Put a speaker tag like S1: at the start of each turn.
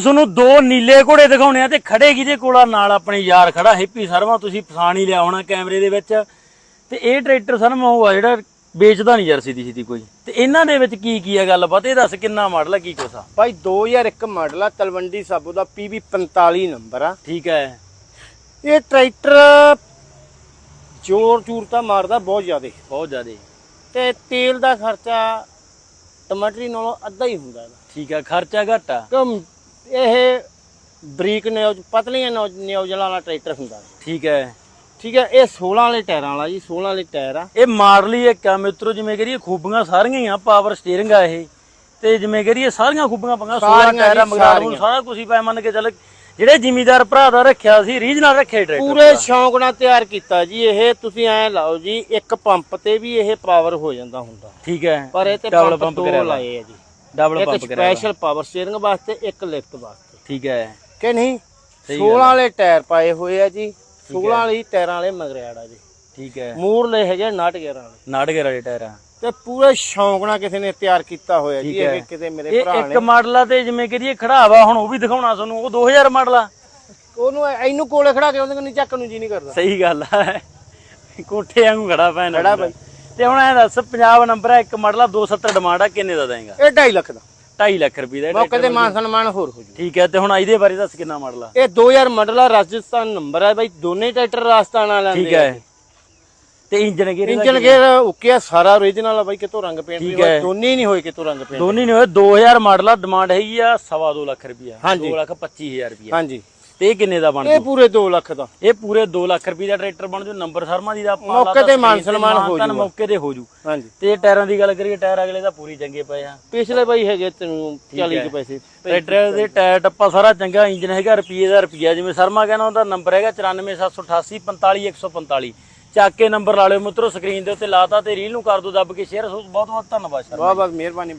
S1: ਤੁਹਾਨੂੰ ਦੋ ਨੀਲੇ ਘੋੜੇ ਦਿਖਾਉਣੇ ਆ ਤੇ ਖੜੇ ਕਿਹਦੇ ਕੋਲਾ ਨਾਲ ਆਪਣੇ ਯਾਰ ਖੜਾ ਹੈਪੀ ਸਰਮਾ ਤੁਸੀਂ ਪਛਾਣ ਹੀ ਲਿਆ ਹੋਣਾ ਕੈਮਰੇ ਦੇ ਵਿੱਚ। ਤੇ ਇਹ ਟਰੈਕਟਰ ਸਰਮਾ ਉਹ ਆ ਜਿਹੜਾ ਵੇਚਦਾ ਨਹੀਂ ਯਾਰ ਸਿੱਧੀ ਸਿੱਧੀ ਕੋਈ। ਤੇ ਇਹਨਾਂ ਦੇ ਵਿੱਚ ਕੀ ਕੀ ਆ ਗੱਲਬਾਤ? ਇਹ ਦੱਸ ਕਿੰਨਾ ਮਾਡਲ ਆ ਕੀ ਆ?
S2: ਭਾਈ 2001 ਮਾਡਲ ਆ ਤਲਵੰਡੀ ਸਾਬੋ ਦਾ PB 45 ਨੰਬਰ ਆ।
S1: ਠੀਕ ਹੈ।
S2: ਇਹ ਟਰੈਕਟਰ ਜ਼ੋਰ ਚੂਰ ਤਾਂ ਮਾਰਦਾ ਬਹੁਤ ਜ਼ਿਆਦਾ।
S1: ਬਹੁਤ ਜ਼ਿਆਦੇ।
S2: ਤੇ ਤੇਲ ਦਾ ਖਰਚਾ ਟਮਾਟਰੀ ਨਾਲੋਂ ਅੱਧਾ ਹੀ ਹੁੰਦਾ ਇਹਦਾ।
S1: ਠੀਕ ਆ ਖਰਚਾ ਘੱਟ
S2: ਇਹ ਬਰੀਕ ਨਿਊਜ਼ ਪਤਲੀਆਂ ਨਿਊਜ਼ਲ ਵਾਲਾ ਟਰੈਕਟਰ ਹੁੰਦਾ
S1: ਠੀਕ ਹੈ।
S2: ਠੀਕ ਹੈ ਇਹ 16 ਵਾਲੇ ਟਾਇਰਾਂ ਵਾਲਾ ਜੀ 16 ਵਾਲੇ ਟਾਇਰ ਆ।
S1: ਇਹ ਮਾਡਲ ਹੀ ਇੱਕ ਆ ਮਿੱਤਰੋ ਜਿਵੇਂ ਕਰੀਏ ਖੂਬੀਆਂ ਸਾਰੀਆਂ ਹੀ ਆ ਪਾਵਰ ਸਟੀਅਰਿੰਗ ਆ ਇਹ। ਤੇ ਜਿਵੇਂ ਕਰੀਏ ਸਾਰੀਆਂ ਖੂਬੀਆਂ ਪੰਗਾ 16
S2: ਸਾਰੀਆਂ
S1: ਟਾਇਰਾਂ
S2: ਸਾਰੀਆਂ।
S1: ਸਾਰਾ ਕੁਝ ਹੀ ਪੈ ਮੰਨ ਕੇ ਚੱਲ। ਜਿਹੜੇ ਜ਼ਿਮੀਦਾਰ ਭਰਾ ਦਾ ਰੱਖਿਆ ਸੀ ਰੀਜਨਲ ਰੱਖਿਆ ਟਰੈਕਟਰ
S2: ਪੂਰੇ ਸ਼ੌਂਕ ਨਾਲ ਤਿਆਰ ਕੀਤਾ ਜੀ ਇਹ ਤੁਸੀਂ ਐ ਲਾਓ ਜੀ ਇੱਕ ਪੰਪ ਤੇ ਵੀ ਇਹ ਪਾਵਰ ਹੋ ਜਾਂਦਾ ਹੁੰਦਾ।
S1: ਠੀਕ ਹੈ।
S2: ਪਰ ਇਹ ਤੇ ਪੰਪ ਦੋ। ਲਾਏ ਆ ਜੀ।
S1: ਡਬਲ
S2: ਇੱਕ
S1: ਪੰਪ ਕਰਿਆ
S2: ਸਪੈਸ਼ਲ ਪਾਵਰ ਸਟੀਅਰਿੰਗ ਵਾਸਤੇ ਇੱਕ ਲਿਫਟ ਵਾਸਤੇ।
S1: ਠੀਕ ਹੈ।
S2: ਕਿ ਨਹੀਂ?
S1: ਸਹੀ
S2: 16 ਵਾਲੇ ਟਾਇਰ ਪਾਏ ਹੋਏ ਆ ਜੀ। 16 ਵਾਲੀ ਟਾਇਰਾਂ ਵਾਲੇ ਮਗਰਿਆੜਾ ਜੀ।
S1: ਠੀਕ ਹੈ।
S2: ਮੂਰਲੇ ਹੈਗੇ 69 ਗੇਅਰਾਂ ਵਾਲੇ।
S1: ਨਾਟਕੇ ਵਾਲੇ ਟਾਇਰ ਆ।
S2: ਤੇ ਪੂਰੇ ਸ਼ੌਂਕ ਨਾਲ ਕਿਸੇ ਨੇ ਤਿਆਰ ਕੀਤਾ ਹੋਇਆ ਜੀ
S1: ਠੀਕ ਹੈ।
S2: ਇਹ ਕਿਤੇ ਮੇਰੇ
S1: ਇਹ
S2: ਭਰਾ
S1: ਇੱਕ
S2: ਨੇ।
S1: ਮਾਡਲ ਆ ਤੇ ਜਿਵੇਂ ਕਰੀਏ ਖੜਾਵਾ ਹੁਣ ਉਹ ਵੀ ਦਿਖਾਉਣਾ ਤੁਹਾਨੂੰ ਉਹ 2000 ਮਾਡਲ ਆ।
S2: ਉਹਨੂੰ ਇਹਨੂੰ ਕੋਲੇ ਖੜਾ ਕੇ ਉਹਦੇ ਕੋਲ ਨਹੀਂ ਚੱਕਣ ਨੂੰ ਜੀ ਨਹੀਂ ਕਰਦਾ।
S1: ਸਹੀ ਗੱਲ ਆ। ਕੋਠੇ ਵਾਂਗੂ ਖੜਾ ਪੈਣ
S2: ਖੜਾ ਬਾਈ।
S1: ਤੇ ਹੁਣ ਐ ਦੱਸ ਪੰਜਾਬ ਨੰਬਰ ਆ ਇੱਕ ਮਾਡਲ ਆ 270 ਡਿਮਾਂਡ ਆ ਕਿੰਨੇ ਦਾ ਦੇਂਗਾ?
S2: ਇਹ 2.5 ਲੱਖ ਦਾ।
S1: 2.5 ਲੱਖ ਰੁਪਏ ਦਾ
S2: ਮੌਕੇ ਤੇ ਮਾਨ ਸਨਮਾਨ ਹੋਰ ਹੋ ਜੂ।
S1: ਠੀਕ ਹੈ ਤੇ ਹੁਣ ਇਹਦੇ ਬਾਰੇ ਦੱਸ ਕਿੰਨਾ ਮਾਡਲ ਆ?
S2: ਇਹ 2000 ਮਾਡਲ ਆ ਰਾਜਸਥਾਨ ਨੰਬਰ ਹੈ ਬਾਈ ਦੋਨੇ ਟਰੈਕਟਰ ਰਾਜਸਥਾਨ ਵਾਲਿਆਂ ਦੇ
S1: ਠੀਕ ਹੈ। ਤੇ engine gear
S2: engine gear okay ਸਾਰਾ ਓਰੀਜਨਲ ਆ ਬਾਈ ਕਿਤੋਂ ਰੰਗ ਪੇਂਟ ਵੀ
S1: ਹੈ।
S2: ਹੋਇਆ ਦੋਨੇ ਹੀ ਨਹੀਂ ਹੋਏ ਕਿਤੋਂ ਰੰਗ ਪੇਂਟ
S1: ਦੋਨੇ ਨੇ ਹੋਏ 2000 ਮਾਡਲ ਆ ਡਿਮਾਂਡ ਹੈਗੀ ਆ ਸਵਾ ਦੋ ਲੱਖ ਰੁਪਿਆ
S2: ਹਾਂਜੀ।
S1: 2 ਲੱਖ 25000 ਰੁਪਿਆ
S2: ਹਾਂਜੀ।
S1: ਤੇ ਇਹ ਕਿੰਨੇ ਦਾ ਬਣ
S2: ਇਹ
S1: ਜੂ
S2: ਪੂਰੇ 2 ਲੱਖ ਦਾ।
S1: ਇਹ ਪੂਰੇ 2 ਲੱਖ ਰੁਪਏ ਦਾ ਟਰੈਕਟਰ ਬਣ ਜੂ ਨੰਬਰ ਸ਼ਰਮਾ ਜੀ ਦਾ ਆਪਾਂ
S2: ਮੌਕੇ
S1: ਲਾਤਾ
S2: ਤੇ ਮਾਨ ਸਨਮਾਨ ਹੋ
S1: ਮਾਨ ਤਾਨ
S2: ਜੂਗਾ।
S1: ਮੌਕੇ ਤੇ ਹੋ ਜੂ।
S2: ਹਾਂਜੀ।
S1: ਤੇ ਟਾਇਰਾਂ ਦੀ ਗੱਲ ਕਰੀਏ ਟਾਇਰ ਅਗਲੇ ਦਾ ਪੂਰੀ ਚੰਗੇ ਪਏ ਆ।
S2: ਪਿਛਲੇ ਬਾਈ ਹੈਗੇ ਤੈਨੂੰ 40
S1: ਹੈ।
S2: ਕੇ ਪੈਸੇ।
S1: ਟਰੈਕਟਰ ਦੇ ਟਾਇਰ ਟੱਪਾ ਸਾਰਾ ਚੰਗਾ ਇੰਜਨ ਹੈਗਾ ਰੁਪਏ ਦਾ ਰੁਪਿਆ ਜਿਵੇਂ ਸ਼ਰਮਾ ਕਹਿੰਦਾ ਉਹਦਾ ਨੰਬਰ ਹੈਗਾ 94788 45145 ਚੱਕ ਕੇ ਨੰਬਰ ਲਾ ਲਿਓ ਮਿੱਤਰੋ ਸਕਰੀਨ ਦੇ ਉੱਤੇ ਲਾਤਾ ਤੇ ਰੀਲ ਨੂੰ ਕਰ ਦਿਓ ਦੱਬ ਕੇ ਸ਼ੇਅਰ ਬਹੁਤ ਬਹੁਤ ਧੰਨਵਾਦ ਸ਼ਰਮਾ
S2: ਬਹੁਤ ਬਹੁਤ ਮਿਹਰਬਾਨੀ।